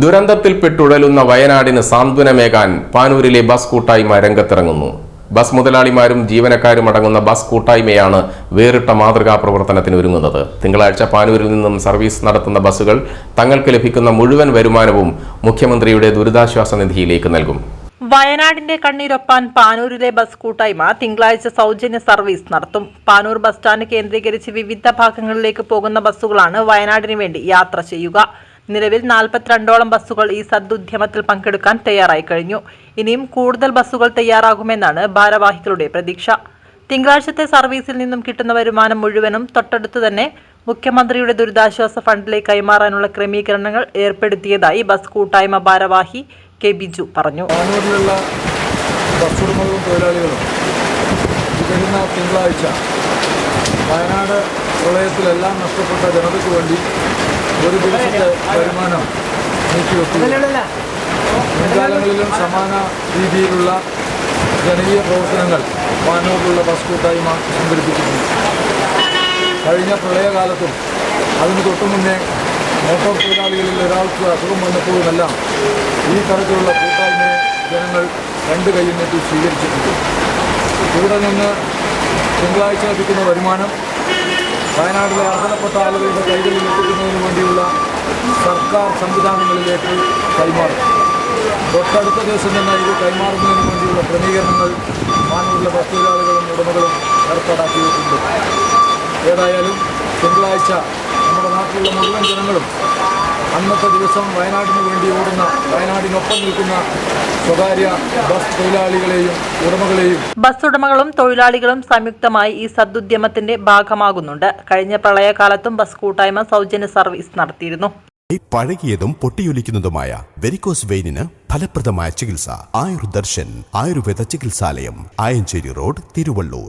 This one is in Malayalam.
ദുരന്തത്തിൽപ്പെട്ടുഴലുന്ന വയനാടിന് സാന്ത്വനമേകാൻ പാനൂരിലെ ബസ് കൂട്ടായ്മ രംഗത്തിറങ്ങുന്നു. ബസ് മുതലാളിമാരും ജീവനക്കാരും അടങ്ങുന്ന ബസ് കൂട്ടായ്മയാണ് വേറിട്ട മാതൃകാ പ്രവർത്തനത്തിന് ഒരുങ്ങുന്നത്. തിങ്കളാഴ്ച പാനൂരിൽ നിന്നും സർവീസ് നടത്തുന്ന ബസ്സുകൾ തങ്ങൾക്ക് ലഭിക്കുന്ന മുഴുവൻ വരുമാനവും മുഖ്യമന്ത്രിയുടെ ദുരിതാശ്വാസ നിധിയിലേക്ക് നൽകും. വയനാടിന്റെ കണ്ണീരൊപ്പാൻ പാനൂരിലെ ബസ് കൂട്ടായ്മ തിങ്കളാഴ്ച സൗജന്യ സർവീസ് നടത്തും. പാനൂർ ബസ് സ്റ്റാൻഡ് കേന്ദ്രീകരിച്ച് വിവിധ ഭാഗങ്ങളിലേക്ക് പോകുന്ന ബസ്സുകളാണ് വയനാടിന് വേണ്ടി യാത്ര ചെയ്യുക. നിലവിൽ നാൽപ്പത്തിരണ്ടോളം ബസ്സുകൾ ഈ സദുദ്യമത്തിൽ പങ്കെടുക്കാൻ തയ്യാറായി കഴിഞ്ഞു. ഇനിയും കൂടുതൽ ബസ്സുകൾ തയ്യാറാകുമെന്നാണ് ഭാരവാഹികളുടെ പ്രതീക്ഷ. തിങ്കളാഴ്ചത്തെ സർവീസിൽ നിന്നും കിട്ടുന്ന വരുമാനം മുഴുവനും തൊട്ടടുത്ത് തന്നെ മുഖ്യമന്ത്രിയുടെ ദുരിതാശ്വാസ ഫണ്ടിലേക്ക് കൈമാറാനുള്ള ക്രമീകരണങ്ങൾ ഏർപ്പെടുത്തിയതായി ബസ് കൂട്ടായ്മ ഭാരവാഹി കെ ബിജു പറഞ്ഞു. തൊഴിലാളികളും തിങ്കളാഴ്ച വയനാട് പ്രളയത്തിലെല്ലാം നഷ്ടപ്പെട്ട ജനതയ്ക്ക് വേണ്ടി ഒരു ദിവസത്തെ വരുമാനം നീക്കിവെക്കുക മുൻകാലങ്ങളിലും സമാന രീതിയിലുള്ള ജനകീയ പ്രവർത്തനങ്ങൾ വാനോടുള്ള ബസ് കൂട്ടായ്മ സംഘടിപ്പിച്ചിട്ടുണ്ട്. കഴിഞ്ഞ പ്രളയകാലത്തും അതിന് തൊട്ടു മുന്നേ മോട്ടോർ തൊഴിലാളികളിൽ ഒരാൾക്ക് അസുഖം വന്നപ്പോഴുമെല്ലാം ഈ തരത്തിലുള്ള കൂട്ടായ്മയെ ജനങ്ങൾ രണ്ട് കൈയിൽ നീട്ടി സ്വീകരിച്ചിട്ടുണ്ട്. ഇവിടെ നിന്ന് തിങ്കളാഴ്ച ലഭിക്കുന്ന വരുമാനം വയനാട്ടിലെ അർഹതപ്പെട്ട ആളുകളുടെ കൈകളിൽ എത്തിക്കുന്നതിന് വേണ്ടിയുള്ള സർക്കാർ സംവിധാനങ്ങളിലേക്ക് കൈമാറും. തൊട്ടടുത്ത ദിവസം തന്നെ ഇത് കൈമാറുന്നതിന് വേണ്ടിയുള്ള ക്രമീകരണങ്ങൾ മാനൂരിലെ ബസ് തൊഴിലാളികളും ഉടമകളും ഏർപ്പാടാക്കിയിട്ടുണ്ട്. ഏതായാലും തിങ്കളാഴ്ച നമ്മുടെ നാട്ടിലുള്ള മുഴുവൻ ജനങ്ങളും അന്നത്തെ ദിവസം വയനാടിന് വേണ്ടി ഓടുന്ന വയനാടിനൊപ്പം നിൽക്കുന്ന സ്വകാര്യ ബസ് തൊഴിലാളികളെയും ഉടമകളെയും ബസ് ഉടമകളും തൊഴിലാളികളും സംയുക്തമായി ഈ സദുദ്യമത്തിന്റെ ഭാഗമാകുന്നുണ്ട്. കഴിഞ്ഞ പ്രളയകാലത്തും ബസ് കൂട്ടായ്മ സൗജന്യ സർവീസ് നടത്തിയിരുന്നു. ഈ പഴകിയതും പൊട്ടിയൊലിക്കുന്നതുമായ വെരിക്കോസ് വെയിനിന് ഫലപ്രദമായ ചികിത്സ. ആയുർദർശൻ ആയുർവേദ ചികിത്സാലയം ആയഞ്ചേരി റോഡ് തിരുവള്ളൂർ.